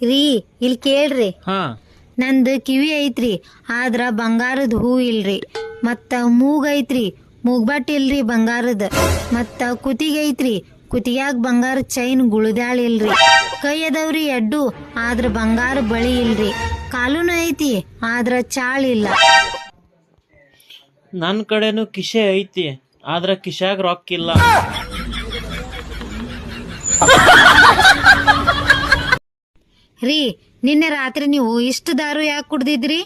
ರೀ ಇಲ್ಲಿ ಕೇಳ್ರಿ. ಹಾ. ನಂದು ಕಿವಿ ಐತ್ರಿ ಆದ್ರ ಬಂಗಾರದ ಹೂ ಇಲ್ರಿ. ಮತ್ತ ಮೂಗ್ ಐತ್ರಿ ಮೂಗ್ಬಟ್ ಇಲ್ರಿ ಬಂಗಾರದ. ಮತ್ತ ಕುತಿಗೆ ಐತ್ರಿ ಕುತಿಯಾಗ್ ಬಂಗಾರ ಚೈನ್ ಗುಳದ್ಯಾಳ ಇಲ್ರಿ. ಕೈ ಅದವ್ರಿ ಎಡ್ಡು ಆದ್ರ ಬಂಗಾರ ಬಳಿ ಇಲ್ರಿ. ಕಾಲುನು ಐತಿ ಆದ್ರ ಚಾಳ ಇಲ್ಲ. ನನ್ನ ಕಡೆನೂ ಕಿಶೆ ಐತಿ ಆದ್ರ ಕಿಶಾಗ ರೊಕ್ಕ ಇಲ್ಲ ರೀ ನಿನ್ನೆ ರಾತ್ರಿ ನೀವು ಇಷ್ಟು ದಾರು ಯಾಕೆ ಕುಡ್ದಿದ್ರಿ?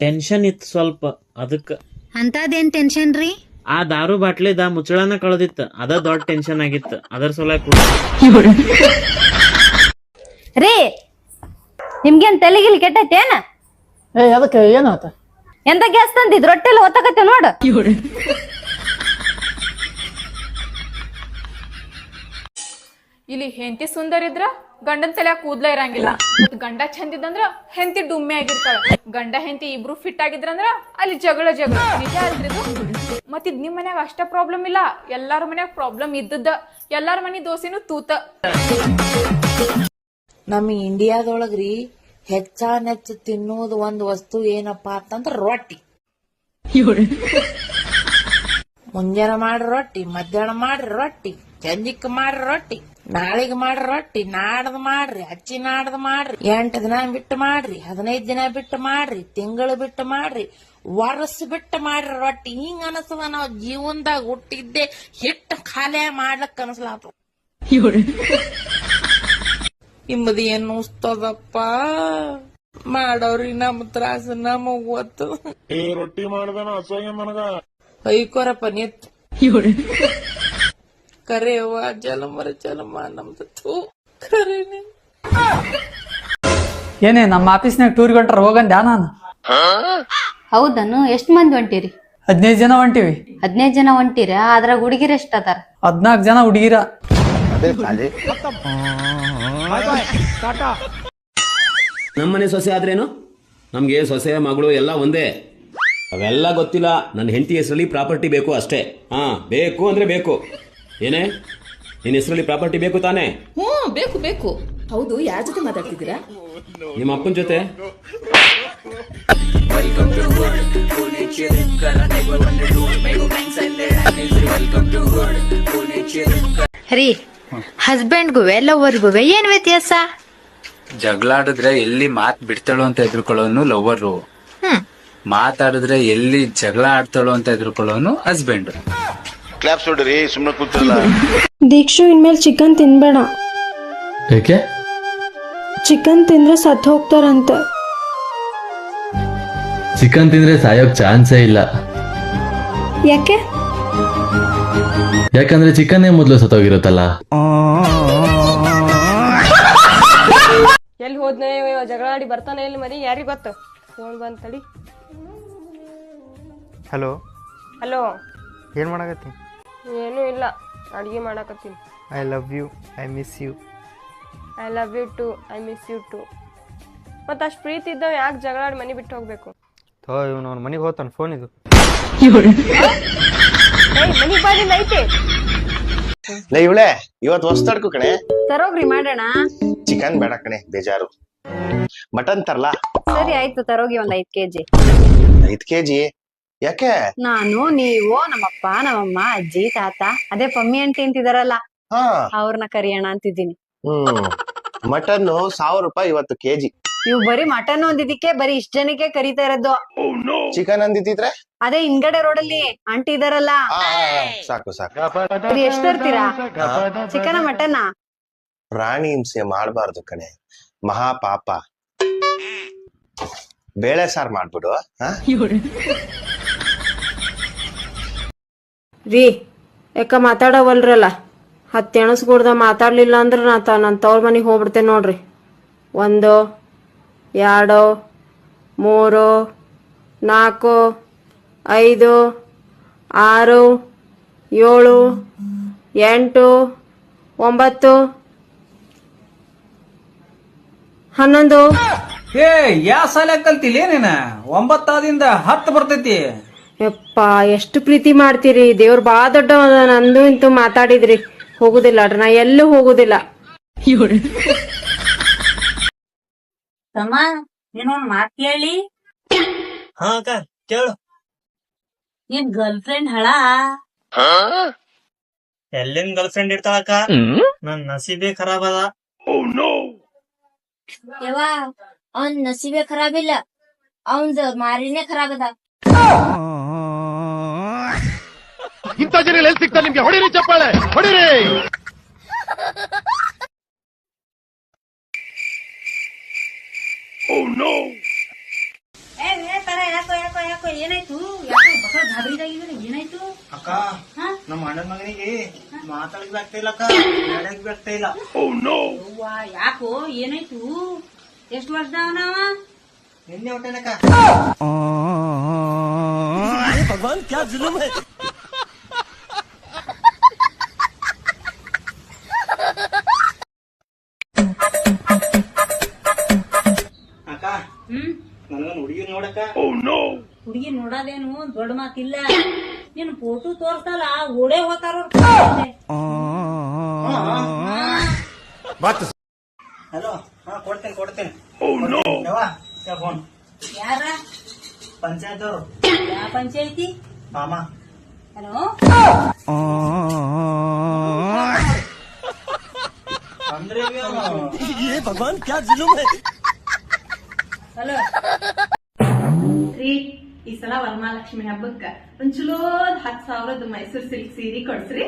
ಟೆನ್ಷನ್ ಇತ್ತು ಸ್ವಲ್ಪ ಅದಕ್ಕ. ಅಂತದೇನ್ ಟೆನ್ಷನ್ ರೀ? ಆ ದಾರು ಬಾಟ್ಲಿದ ಮುಚ್ಚಳನ ಕಳೆದಿತ್ತು ಅದ ದೊಡ್ಡ ಟೆನ್ಷನ್ ಆಗಿತ್ತು ಅದರ ಸಲ ರೀ ನಿಮ್ಗೇನ್ ತಲೆಗಿಲ್ ಕೆಟ್ಟೈತೇನ ಏ ಅದಕ್ಕೆ ಏನಾತ ಎಂತ ಗ್ಯಾಸ್ ತಂದಿದ್ ರೊಟ್ಟೆಲ್ಲ ಹೊತ್ತಕತ್ತೆ ನೋಡು. ಇಲ್ಲಿ ಹೆಂಡತಿ ಸುಂದರ ಇದ್ರ ಗಂಡನ ತಲೆ ಕೂದ್ಲ ಇರಂಗಿಲ್ಲ. ಮತ್ ಗಂಡ ಚಂದ ಇದ್ದಂದ್ರ ಹೆಂಡತಿ ಡುಮ್ಮೆ ಆಗಿರ್ತಾಳ. ಗಂಡ ಹೆಂತಿ ಇಬ್ರು ಫಿಟ್ ಆಗಿದ್ರಂದ್ರ ಅಲ್ಲಿ ಜಗಳ ಜಗಳ. ನಿಜ ಅಲ್ರಿ ಇದು? ಮತ್ ಇದ್ ನಿಮ್ ಮನ್ಯಾಗ ಅಷ್ಟ ಪ್ರಾಬ್ಲಮ್ ಇಲ್ಲ. ಎಲ್ಲಾರ ಮನ್ಯಾಗ ಪ್ರಾಬ್ಲಮ್ ಇದ್ದದ್ದ. ಎಲ್ಲಾರ ಮನಿ ದೋಸೆನು ತೂತ. ನಮ್ಮ ಇಂಡಿಯಾದೊಳಗ್ರಿ ಹೆಚ್ಚಾನೆಚ್ಚ ತಿನ್ನೋದು ಒಂದ್ ವಸ್ತು ಏನಪ್ಪಾ ಅಂತಂದ್ರ ರೊಟ್ಟಿ. ಮುಂಜಾನೆ ಮಾಡ್ರಿ ರೊಟ್ಟಿ ಮಧ್ಯಾಹ್ನ ಮಾಡ್ರಿ ರೊಟ್ಟಿ ಚಂದಿಕ್ ಮಾಡ್ರಿ ರೊಟ್ಟಿ. ನಾಳಿಗ್ ಮಾಡ್ರಿ ರೊಟ್ಟಿ ನಾಡ್ದು ಮಾಡ್ರಿ ಹಚ್ಚಿ ನಾಡ್ದು ಮಾಡ್ರಿ ಎಂಟು ದಿನ ಬಿಟ್ಟು ಮಾಡ್ರಿ ಹದಿನೈದ್ ದಿನ ಬಿಟ್ಟು ಮಾಡ್ರಿ ತಿಂಗಳು ಬಿಟ್ಟು ಮಾಡ್ರಿ ವರ್ಷ ಬಿಟ್ಟು ಮಾಡ್ರಿ ರೊಟ್ಟಿ. ಹಿಂಗ ಅನಸದ ನಾವು ಜೀವನದಾಗ ಹುಟ್ಟಿದ್ದೆ ಹಿಟ್ಟು ಖಾಲಿ ಮಾಡ್ಲಕ್ ಅನಸ್ಲಾತು. ಇಮ್ಮದಿ ಏನು ಉಸ್ತದಪ್ಪ? ಮಾಡೋರಿ ನಮ್ ತ್ರಾಸ ನಮಗ್ ಗೊತ್ತು ರೊಟ್ಟಿ ಮಾಡ್ದ ನನಗ. ಐಕೋರಪ್ಪ ನಿತ್. ಕರೆಯವ್ವ ಜಲಮರ ಜಲಮ ನಮ್ದು ಥೂ ಕರೆನೆ. ಏನೇ ನಮ್ಮ ಆಫೀಸ್ನಾಗ ಟೂರ್ ಹೊಂಟ್ರ ಹೋಗಂದ್ಯಾ ನಾನು? ಹೌದನು ಎಷ್ಟ್ ಮಂದಿ ಹೊಂಟಿರಿ? ಹದಿನೈದು ಜನ ಹೊಂಟಿವಿ. ಹದಿನೈದು ಜನ ಹೊಂಟಿರ? ಅದ್ರಾಗ ಹುಡುಗಿರ ಎಷ್ಟ್ ಅದಾರ ಹದ್ನಾಲ್ಕು ಜನ ಹುಡುಗಿರ. ನಮ್ಮನೆ ಸೊಸೆ ಆದ್ರೇನು? ನಮ್ಗೆ ಸೊಸೆ ಮಗಳು ಎಲ್ಲ ಒಂದೇ. ಅವೆಲ್ಲ ಗೊತ್ತಿಲ್ಲ. ನನ್ನ ಹೆಂಡತಿ ಹೆಸರಲ್ಲಿ ಪ್ರಾಪರ್ಟಿ ಬೇಕು ಅಷ್ಟೇ. ಹಾ ಬೇಕು ಅಂದ್ರೆ ಬೇಕು. ಏನೇ? ನಿನ್ನ ಹೆಸರಲ್ಲಿ ಪ್ರಾಪರ್ಟಿ ಬೇಕು ತಾನೇ? ಹ್ಞೂ ಬೇಕು ಬೇಕು. ಹೌದು ಯಾರ ಜೊತೆ ಮಾತಾಡ್ತಿದ್ದೀರಾ? ನಿಮ್ಮ ಅಪ್ಪನ ಜೊತೆ? ರೀ ಹಸ್ಬೆಂಡ್ಗೂ ಲವ್ವರ್ಗೂ ಏನ್ ವ್ಯತ್ಯಾಸ? ಜಗಳಾಡಿದ್ರೆ ಎಲ್ಲಿ ಮಾತ್ ಬಿಡ್ತಾಳೋ ಅಂತ ಹೆದ್ರ್ಕೊಳ್ಳೋನು ಲವ್ವರು. ಹ್ಮ್. ಮಾತಾಡಿದ್ರೆ ಎಲ್ಲಿ ಜಗಳ ಆಡ್ತಾಳೋ ಅಂತ ಎದುರ್ಕೊಳ್ಳೋನು ಹಸ್ಬೆಂಡ್. ಕ್ಲಾಪ್ಸ್ ಹೊಡ್ರಿ ಸುಮ್ಮನೆ ಕೂತಿರಲ್ಲ. ದೀಕ್ಷು ಇನ್ಮೇಲೆ ಚಿಕನ್ ತಿನ್ಬೇಡ. ಏಕೆ? ಚಿಕನ್ ತಿಂದ್ರೆ ಸತ್ತು ಹೋಗ್ತಾರಂತ. ಚಿಕನ್ ತಿಂದ್ರೆ ಸಾಯೋಕ್ ಚಾನ್ಸೇ ಇಲ್ಲ. ಯಾಕೆ? ಯಾಕಂದ್ರೆ ಚಿಕನ್ನೇ ಮೊದಲು ಸತ್ತೋಗಿರುತ್ತಲ್ಲ. ಎಲ್ಲಿ ಹೋದ್ನೆ? ಜಗಳ ಆಡಿ ಬರ್ತಾನೆ ಇಲ್ಲಿ ಮರಿ? ಯಾರಿಗ್ ಗೊತ್ತು? ಫೋನ್ ಬಂದ್ ತಡಿ. ಹಲೋ ಹಲೋ ಏನ್ ಮಾಡಕತ್ತಿ? ಏನೂ ಇಲ್ಲ. ಅಡುಗೆ ಮಾಡಕತ್ತೀನಿ. I love you I miss you I love you too I miss you too ಮತ್ತು ಅಷ್ಟು ಪ್ರೀತಿ ಇದ್ದಾವ ಯಾಕೆ ಜಗಳ ಮನಿ ಮನೆ ಬಿಟ್ಟು ಹೋಗ್ಬೇಕು? ತೋ ಇವನು ಅವ್ನ ಮನೆಗೆ ಹೋಗ್ತಾನೆ ಫೋನ್ ಇದು. ಮನಿ ಬಾದಿಂದ ಐತೆ ಲೇ ಇವಳೆ ಇವತ್ ಹೊಸ್ತಡ್ಕು ಕಣೆ. ತರೋಗ್ರಿ ಮಾಡೋಣ. ಚಿಕನ್ ಬೇಡ ಕಣೆ ಬೇಜಾರು. ಮಟನ್ ತರ್ಲಾ? ಸರಿ ಆಯ್ತು ತರೋಗಿ ಒಂದ್ ಐದ್ ಕೆಜಿ. ಐದ್ ಕೆಜಿ? ಯಾಕೆ? ನಾನು ನೀವು ನಮ್ಮಪ್ಪ ನಮ್ಮಮ್ಮ ಅಜ್ಜಿ ತಾತ ಅದೇ ಪಮ್ಮಿ ಅಂಟಿ ಅಂತಿದಾರಲ್ಲ ಹಾ. ಅವ್ರನ್ನ ಕರಿಯೋಣ ಅಂತಿದ್ದೀನಿ. ಹ್ಮ್. ಮಟನ್ ಸಾವಿರ ರೂಪಾಯಿ ಇವತ್ತು ಕೆಜಿ. ಇವ್ ಬರೀ ಮಟನ್ ಒಂದಿದ್ದಕ್ಕೆ ಬರೀ ಇಷ್ಟ ಜನಕ್ಕೆ ಕರಿತಾ ಇರೋದು. ಚಿಕನ್ ಅಂದಿದ್ರೆ ಅದೇ ಹಿಂದ್ಗಡೆ ರೋಡಲ್ಲಿ ಆಂಟಿ ಇದಾರಲ್ಲ. ಸಾಕು ಸಾಕು. ಇದು ಎಷ್ಟ್ ತರ್ತೀರಾ? ಚಿಕನ ಮಟನ್ನ? ಪ್ರಾಣಿ ಹಿಂಸೆ ಮಾಡಬಾರ್ದು ಕಣೆ. ಮಹಾ ಪಾಪ ಬೇಳೆ ಸಾರ್ ಮಾಡ್ಬಿಡು ಹಾ? ರೀ, ಯಾಕ ಮಾತಾಡವಲ್ರಲ್ಲ? ಹತ್ತು ಎಣಸ್ಗೂಡ್ದ ಮಾತಾಡಲಿಲ್ಲ ಅಂದ್ರೆ ನಾ ತ ನನ್ನ ತವ್ರ ಮನೆಗೆ ಹೋಗ್ಬಿಡ್ತೇನೆ ನೋಡ್ರಿ. ಒಂದು, ಎರಡು, ಮೂರು, ನಾಲ್ಕು, ಐದು, ಆರು, ಏಳು, ಎಂಟು, ಒಂಬತ್ತು. ಹನ್ನೊಂದು. ಏ ಯಾ ಸಾಲ ಕಲ್ತಿಲ್ಲ ನೀನ ಒಂಬತ್ತಾದಿಂದ ಹತ್ತು ಬರ್ತೈತಿ. ಯಪ್ಪ ಎಷ್ಟು ಪ್ರೀತಿ ಮಾಡ್ತೀರಿ? ದೇವ್ರ ಬಾ ದೊಡ್ಡ ನಂದು ಇಂತು ಮಾತಾಡಿದ್ರಿ. ಹೋಗುದಿಲ್ಲ ನಾ ಎಲ್ಲೂ ಹೋಗುದಿಲ್ಲ. ತಮ್ಮ ನೀನೊಂದ್ ಮಾತ್ ಕೇಳಿ. ಹಾ ಅಕ್ಕ ಕೇಳು. ನಿನ್ ಗರ್ಲ್ ಫ್ರೆಂಡ್ ಹಳ ಎಲ್ಲಿನ್ ಗರ್ಲ್ ಫ್ರೆಂಡ್ ಇರ್ತಾಳಕ್ಕ ನನ್ ನಸೀಬೇ ಖರಾಬ್ ಅದ. ಯವ್ವ ಅವನ್ ನಸೀಬೆ ಖರಾಬ್ ಇಲ್ಲ. ಅವಂದ್ ಮಾರಿನೇ ಖರಾಬ್ ಅದ. ಇಂಥ ಜನ ಎಲ್ಲಿ ಸಿಗ್ತಾರೆ ನಿಮ್ಗೆ? ಹೊಡಿರಿ ಚಪ್ಪಾಳೆ ಹೊಡಿರಿ! ಯಾಕೋ ಯಾಕೋ ಯಾಕೋ ಏನಾಯ್ತು? ಏನಾಯ್ತು? ಅಕ್ಕ ನಮ್ಮ ಅಣ್ಣನ ಮಗನಿಗೆ ಮಾತಾಡಕ್ ಬರ್ತಾ ಇಲ್ಲ ಅಕ್ಕ. ನಡೆಯಕ್ ಬರ್ತಾ ಇಲ್ಲ. ಅವ್ವ ಯಾಕೋ ಏನಾಯ್ತು? ಎಷ್ಟ್ ವರ್ಷದವನವ ನಿನ್ನೆ ಹೊಟ್ಟೆನಕ್ಕ. ಅಕ್ಕ ಹ್ಮ್? ನನಗೊಂದು ಹುಡುಗಿ ನೋಡಕ್ಕ ಹುಡುಗಿ ನೋಡೋದೇನು ದೊಡ್ಡ ಮಾತಿಲ್ಲ. ನಿನ್ ಫೋಟೋ ತೋರ್ಸಲ್ಲ ಓಡೇ ಹೋತಾರ ಹಲೋ ಹಾ ಕೊಡ್ತೇನೆ ಕೊಡ್ತೇನೆ. ಫೋನ್ ಯಾರ? ಪಂಚಾಯತ್ ಅವರು. ಯಾವ ಪಂಚಾಯತಿ? ಮಾಮ. ಹಲೋ ಅಂದ್ರೆ ಹಲೋ ರೀ ಈ ಸಲ ವರಮಹಾಲಕ್ಷ್ಮಿ ಹಬ್ಬಕ್ಕ ಒಂದ್ ಚಲೋದ್ ಹತ್ ಸಾವಿರದ ಮೈಸೂರ್ ಸಿಲ್ಕ್ ಸೀರೆ ಕೊಡ್ಸ್ರಿ.